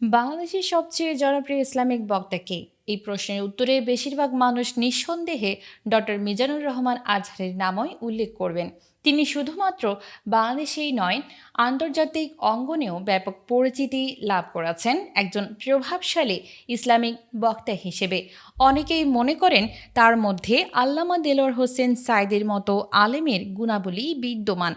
বাংলাদেশের সবচেয়ে জনপ্রিয় ইসলামিক বক্তা কে? এই প্রশ্নের উত্তরে বেশিরভাগ মানুষ নিঃসন্দেহে ডক্টর মিজানুর রহমান আজহারের নামই উল্লেখ করবেন। তিনি শুধুমাত্র বাংলাদেশেই নয়, আন্তর্জাতিক অঙ্গনেও ব্যাপক পরিচিতি লাভ করেছেন একজন প্রভাবশালী ইসলামিক বক্তা হিসেবে। অনেকেই মনে করেন তার মধ্যে আল্লামা দেলোয়ার হোসেন সাইদের মতো আলেমের গুণাবলী বিদ্যমান।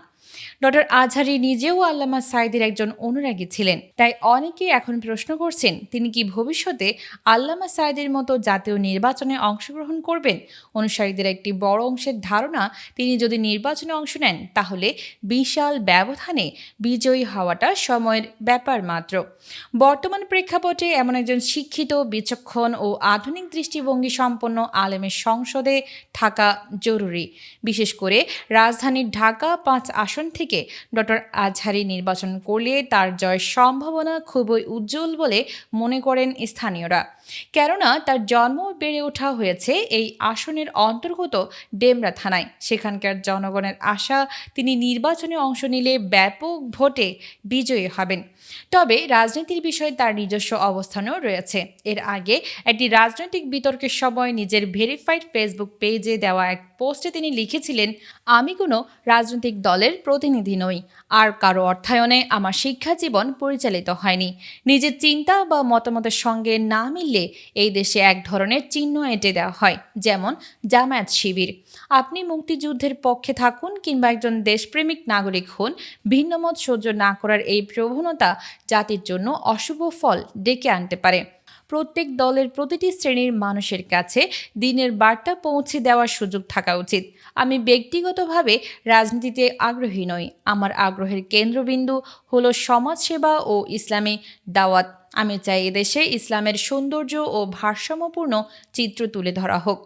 ডক্টর আজহারি নিজেও আল্লামা সাইদের একজন অনুরাগী ছিলেন। তাই অনেকেই এখন প্রশ্ন করছেন, তিনি কি ভবিষ্যতে আল্লামা সাইদের মতো জাতীয় নির্বাচনে অংশগ্রহণ করবেন? অনুসারীদের একটি বড় অংশের ধারণা, তিনি যদি নির্বাচনে অংশ নেন, তাহলে বিশাল ব্যবধানে বিজয়ী হওয়াটা সময়ের ব্যাপার মাত্র। বর্তমান প্রেক্ষাপটে এমন একজন শিক্ষিত, বিচক্ষণ ও আধুনিক দৃষ্টিভঙ্গি সম্পন্ন আলেমের সংসদে থাকা জরুরি। বিশেষ করে রাজধানীর ঢাকা পাঁচ আসন থেকে ডক্টর আজহারি নির্বাচন করলে তার জয়ের সম্ভাবনা খুবই উজ্জ্বল বলে মনে করেন স্থানীয়রা। কেননা তার জন্ম বেড়ে ওঠা হয়েছে এই আসনের অন্তর্গত ডেমরা থানায়। সেখানকার জনগণের আশা, তিনি নির্বাচনে অংশ নিলে ব্যাপক ভোটে বিজয়ী হবেন। তবে রাজনীতির বিষয়ে তার নিজস্ব অবস্থানও রয়েছে। এর আগে একটি রাজনৈতিক বিতর্কের সময় নিজের ভেরিফাইড ফেসবুক পেজে দেওয়া এক পোস্টে তিনি লিখেছিলেন, আমি কোনো রাজনৈতিক দলের প্রতিনিধি নই। আর কারও অর্থায়নে আমার শিক্ষা জীবন পরিচালিত হয়নি। নিজের চিন্তা বা মতামতের সঙ্গে না মিললে এই দেশে এক ধরনের চিহ্ন এঁটে দেওয়া হয়, যেমন জামায়াত শিবির। আপনি মুক্তিযুদ্ধের পক্ষে থাকুন কিংবা একজন দেশপ্রেমিক নাগরিক হন, ভিন্নমত সহ্য না করার এই প্রবণতা জাতির জন্য অশুভ ফল ডেকে আনতে পারে। প্রত্যেক দলের প্রতিটি শ্রেণির মানুষের কাছে দিনের বার্তা পৌঁছে দেওয়ার সুযোগ থাকা উচিত। আমি ব্যক্তিগতভাবে রাজনীতিতে আগ্রহী নই। আমার আগ্রহের কেন্দ্রবিন্দু হলো সমাজসেবা ও ইসলামী দাওয়াত। আমি চাই এদেশে ইসলামের সৌন্দর্য ও ভারসাম্যপূর্ণ চিত্র তুলে ধরা হোক।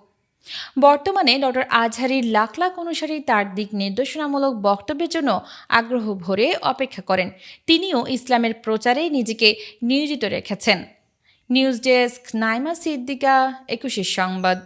বর্তমানে ডক্টর আজহারির লাখ লাখ অনুসারী তার দিক নির্দেশনামূলক বক্তব্যের জন্য আগ্রহ ভরে অপেক্ষা করেন। তিনিও ইসলামের প্রচারে নিজেকে নিয়োজিত রেখেছেন। নিউজ ডেস্ক নাইমা সিদ্দিকা একুশের সংবাদ।